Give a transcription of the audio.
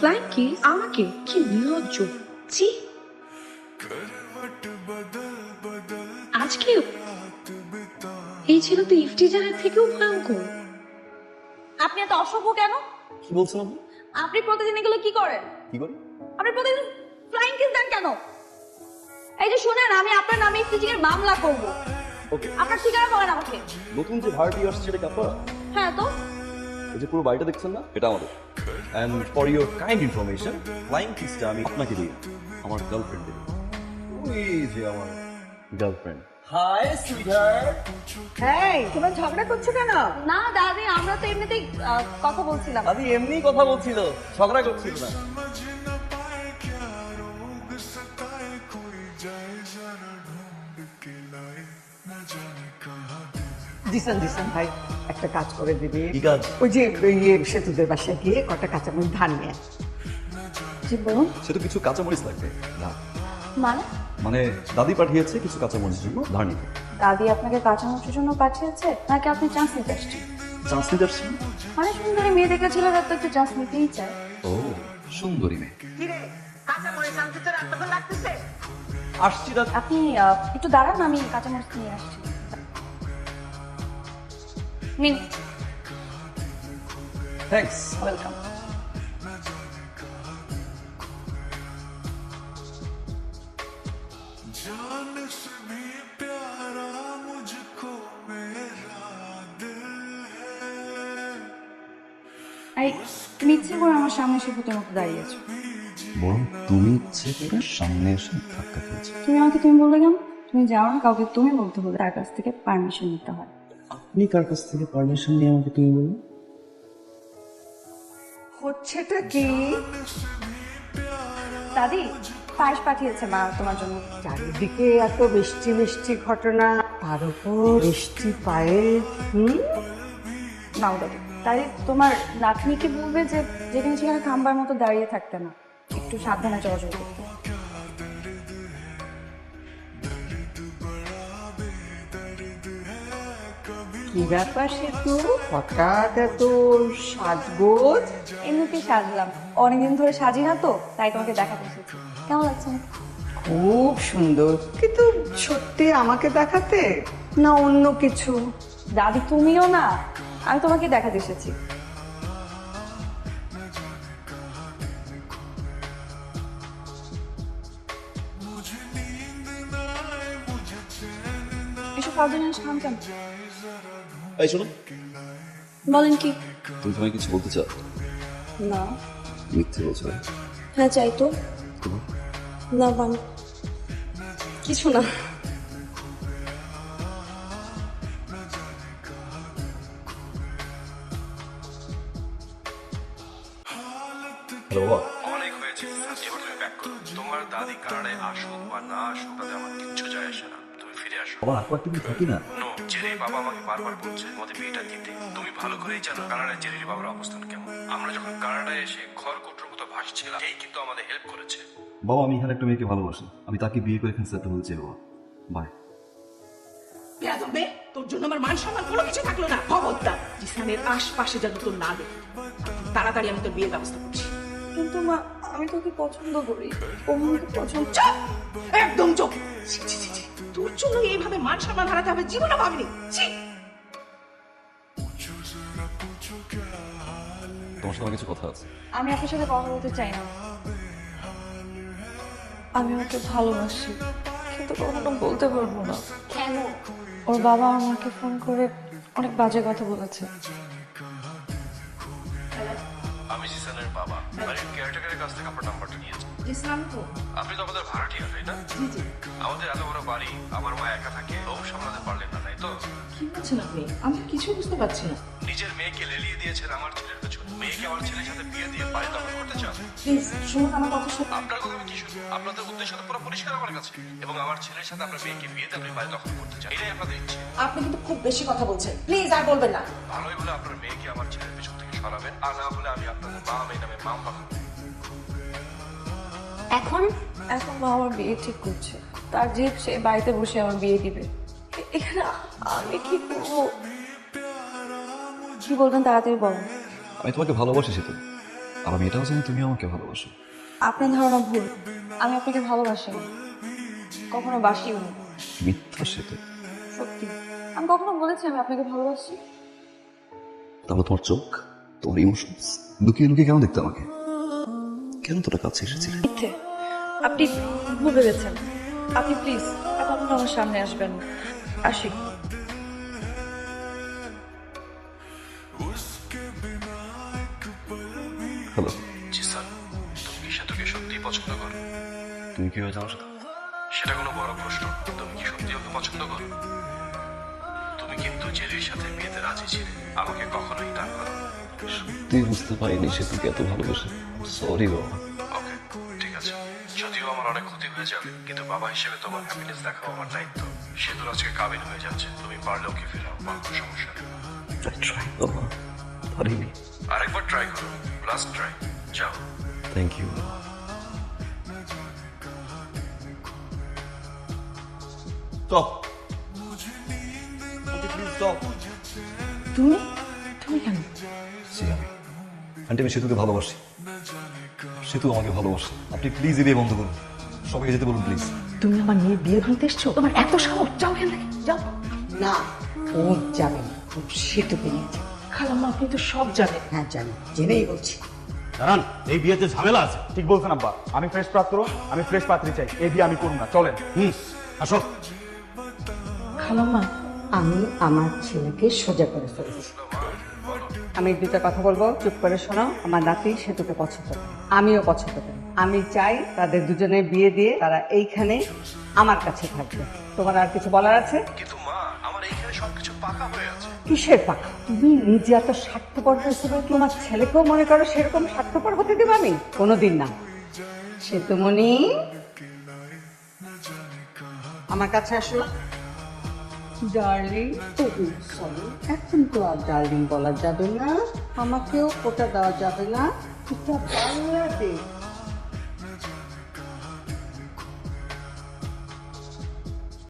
Flying kiss আমাকে কি নির্লজ্জ ছি আজকে এই ছিল তো ইফটিজারের থেকেও ভয়ঙ্কর আপনি এত অসভ্য কেন কি বলছেন আপনি আপনি প্রতিদিন এগুলো কি করেন কি করি আপনি প্রতিদিন ফ্লাইং কিস দেন কেন এই যে শুনেন আমি আপনার নামে ফিজিকের মামলা করব ওকে আপনার ঠিকানা বলেন আমাকে নতুন যে ভাড়াটি আসছে সেটা কি আপনারা হ্যাঁ তো এই যে পুরো বাড়িটা দেখছেন না এটা আমাদের and for your kind information flying কিসটা আমি আপনাকে দিই আমার গার্লফ্রেন্ড দিই ওই যে আমার গার্লফ্রেন্ড হাই সুইটার এই তোমরা ঝগড়া করছ কেন? না দাদি আমরা তো এমনিতেই আহ, কথা বলছিলাম। আমি এমনি কথা বলছিল। ঝগড়া করছিল না। ভাই একটা কাজ করে দিবি। কি কাজ? ওই যে ইয়ে সেতুদের বাসায় গিয়ে কটা কাঁচামরিচ ধান নিয়ে আয়। জি বলুন। সে তো কিছু কাঁচামরিচ লাগবে। না। মানে? মানে দাদি পাঠিয়েছে কিছু কাঁচামরিচের জন্য ধার নিতে। দাদি আপনাকে কাঁচামরিচের জন্য পাঠিয়েছে? নাকি আপনি চান্স নিতে আসছেন? চান্স নিতে আসছি মানে সুন্দরী মেয়ে দেখে ছিল তো একটু চান্স নিতেই চায়। ও সুন্দরী মেয়ে। কিরে কাঁচামরিচ আনতে তোর এতক্ষণ লাগতেছে? আসছি দাদি। আপনি আহ, একটু দাঁড়ান আমি কাঁচামরিচ নিয়ে আসছি। নিন Thanks. ওয়েলকাম তুমি ইচ্ছে করে আমার সামনে এসে ভূতের তুমি ইচ্ছে তুমি আমাকে তুমি বললে কেন? তুমি যাও না কাউকে তুমি বলতে হবে তার কাছ থেকে পারমিশন নিতে হয়। আপনি কার কাছ থেকে পারমিশন নিয়ে আমাকে তুমি বলুন হচ্ছেটা কি? দাদি পায়েস পাঠিয়েছে মা তোমার জন্য। চারিদিকে এত মিষ্টি মিষ্টি ঘটনা তার উপর মিষ্টি পায়ে হুম? নাও দাদি তাই তোমার নাতনিকে বলবে যে যেখানে সেখানে খাম্বার মতো দাঁড়িয়ে থাকতে না। একটু সাবধানে চলাচল করতে। কি ব্যাপার সেতু হঠাৎ এত সাজগোজ। এমনিতেই সাজলাম। অনেকদিন ধরে সাজি না তো তাই তোমাকে দেখাতে এসেছি। কেমন লাগছে? খুব সুন্দর। কিন্তু সত্যি আমাকে দেখাতে? না অন্য কিছু? দাদি তুমিও না। আমি তোমাকে দেখাতে এসেছি। এসব ফালতু জিনিস খান কেন? এই শোনো। বলেন কি? তুমি তোমায় কিছু বলতে চাও? না। মিথ্যে বলছো হ্যাঁ চাই তো। না বান। কিছু না। হ্যালো বাবা। অনেক হয়েছে। এবার তুমি ব্যাক করো। তোমার দাদি কানাডায় আসুক বা না আসুক তাতে আমার কিচ্ছু যায় আসে না। আসো। বাবা আর কয়েকদিন থাকি না? নো জেরির বাবা আমাকে বারবার বলছে বিয়েটা দিতে। তুমি ভালো করেই জানো কানাডায় জেরির বাবার অবস্থান কেমন। আমরা যখন কানাডায় এসে ঘর কোটর মতো ভাসছিলাম এই কিন্তু আমাদের হেল্প করেছে। বাবা আমি এখানে একটা মেয়েকে ভালোবাসি। আমি তাকে বিয়ে করে এখানে সেটেল চাই বাবা। বাই বেয়াদবে তোর জন্য আমার মান সম্মান কোনো কিছু থাকল না। খবরদার জিসানের আশপাশে যেন তোর না দেখে। তাড়াতাড়ি আমি তোর বিয়ের ব্যবস্থা করছি। কিন্তু মা আমি তোকে পছন্দ করি। ও আমাকে পছন্দ চুপ! একদম চুপ! ছি, ছি, ছি, ছি। তোর জন্য এইভাবে মান সম্মান হারাতে হবে জীবনে ভাবিনি। ছি। তোমার সাথে আমার কিছু কথা আছে। আমি আপনার সাথে কথা বলতে চাই না। আমি ওকে ভালোবাসি কিন্তু কখনো বলতে পারব না। কেন? ওর বাবা আমাকে ফোন করে অনেক বাজে কথা বলেছে। আমি জিসানের বাবা। বাড়ির কেয়ারটেকারের কাছ থেকে আপনার নাম্বারটা নিয়েছি। জিসান তো। আপনি তো আমাদের ভাড়াটিয়া তাই না? জি জি। আমাদের এত বড় বাড়ি আমার মা একা থাকে ও সামলাতে পারলেন না তাই তো? কি বলছেন আপনি? আমি কিছু বুঝতে পারছি না। নিজের মেয়েকে লেলিয়ে দিয়েছেন আমার ছেলের পেছনে। মেয়েকে আমার ছেলের সাথে বিয়ে দিয়ে বাড়ি দখল করতে চান? প্লিজ শুনুন আমার কথা শুনুন। আপনার কথা আমি কি শুনি আপনাদের উদ্দেশ্য তো পুরো পরিষ্কার আমার কাছে। এবং আমার ছেলের সাথে আপনার মেয়েকে বিয়েতে আপনি বাড়ি দখল করতে চান এটাই আপনাদের ইচ্ছে। আপনি কিন্তু খুব বেশি কথা বলছেন। প্লিজ আর বলবেন না। ভালোই হলে আপনার মেয়েকে আমার ছেলের পেছন থেকে সরাবেন আর না হলে আমি আপনাদের মা মেয়ে নামে মামলা করব। এখন? এখন মা আমার বিয়ে ঠিক করছে। তার জিপ সে বাড়িতে বসে আমার বিয়ে দিবে। এখানে আমি কি করব? কি বলবেন তাড়াতাড়ি বলেন। আমি তোমাকে ভালোবাসি সেতু আর আমি এটাও জানি তুমি আমাকে ভালোবাসো। আপনার ধারণা ভুল। আমি আপনাকে ভালোবাসি না। কখনো বাসিও নি। মিথ্যা সে তো। সত্যি। আমি কখনো বলেছি আমি আপনাকে ভালোবাসি? তাহলে তোমার চোখ তোমার ইমোশনস লুকিয়ে লুকিয়ে কেন দেখতে আমাকে? কেন তোরা কাছে এসেছিলে মিথ্যে আপনি ভুল ভেবেছেন। আপনি প্লিজ এখন আমার সামনে আসবেন। আসি। হ্যালো তুমি কি সেতুকে সত্যিই পছন্দ করো? তুমি কীভাবে জানো সেটা সেটা কোনো বড় প্রশ্ন। তুমি কি সত্যি ওকে পছন্দ করো? তুমি কিন্তু জেরির সাথে বিয়েতে রাজি ছিলে। আমাকে কখনোই না করো তুই বুঝতে পারিনি সে তোকে এত ভালোবাসে। সরি বাবা। ঠিক আছে। যদিও আমার অনেক ক্ষতি হয়ে যাবে কিন্তু বাবা হিসেবে তোমার হ্যাপিনেস দেখাও আমার দায়িত্ব। সেতুর আজকে কাবিন হয়ে যাচ্ছে তুমি পারলে ওকে ফেরাও কোনো সমস্যা নেই। ট্রাই বাবা। পারিনি। আরেকবার ট্রাই করো লাস্ট ট্রাই যাও। থ্যাংক ইউ স্টপ তুমি? তুমি কেন? জি আমি আন্টি আমি সেতুকে ভালোবাসি। সেতু আমাকে ভালোবাসে। আপনি প্লিজ এই বিয়ে বন্ধ করুন। সবাইকে যেতে বলুন প্লিজ তুমি আমার মেয়ে বিয়ে ভাঙতে এসছো? তোমার এত সাহস। যাও এখান থেকে। যাও। না ও যাবে না। ও সেতুকে নিয়ে যাবে। খালাম্মা আপনি তো সব জানেন। হ্যাঁ জানি। জেনেই বলছি। জানান এই বিয়েতে ঝামেলা আছে। ঠিক বলছেন আব্বা। আমি ফ্রেশ পাত্র আমি ফ্রেশ পাত্রী চাই। এই বিয়ে আমি করব না। চলেন। হুম আসো। খালাম্মা। আমি আমার ছেলেকে সোজা করে ফেলেছি। আমি দুটা কথা বলব চুপ করে শোনো আমার নাতি সেতুকে পছন্দ করে। আমিও পছন্দ করি। আমি চাই তাদের দুজনের বিয়ে দিয়ে তারা এইখানে আমার কাছে থাকবে। তোমার আর কিছু বলার আছে? কিন্তু মা আমার এইখানে সবকিছু পাকা হয়ে আছে। কিসের পাকা? তুমি নিজে এত স্বার্থপর হয়েছে তোমার ছেলেকেও মনে করো সেরকম স্বার্থপর হতে দেবো আমি? কোনোদিন না। সেতুমণি? আমার কাছে আসো ডার্লিং সরি এখন তো আর ডার্লিং বলা যাবে না। আমাকেও ওটা দেওয়া যাবে না। এটা বাংলাদেশ।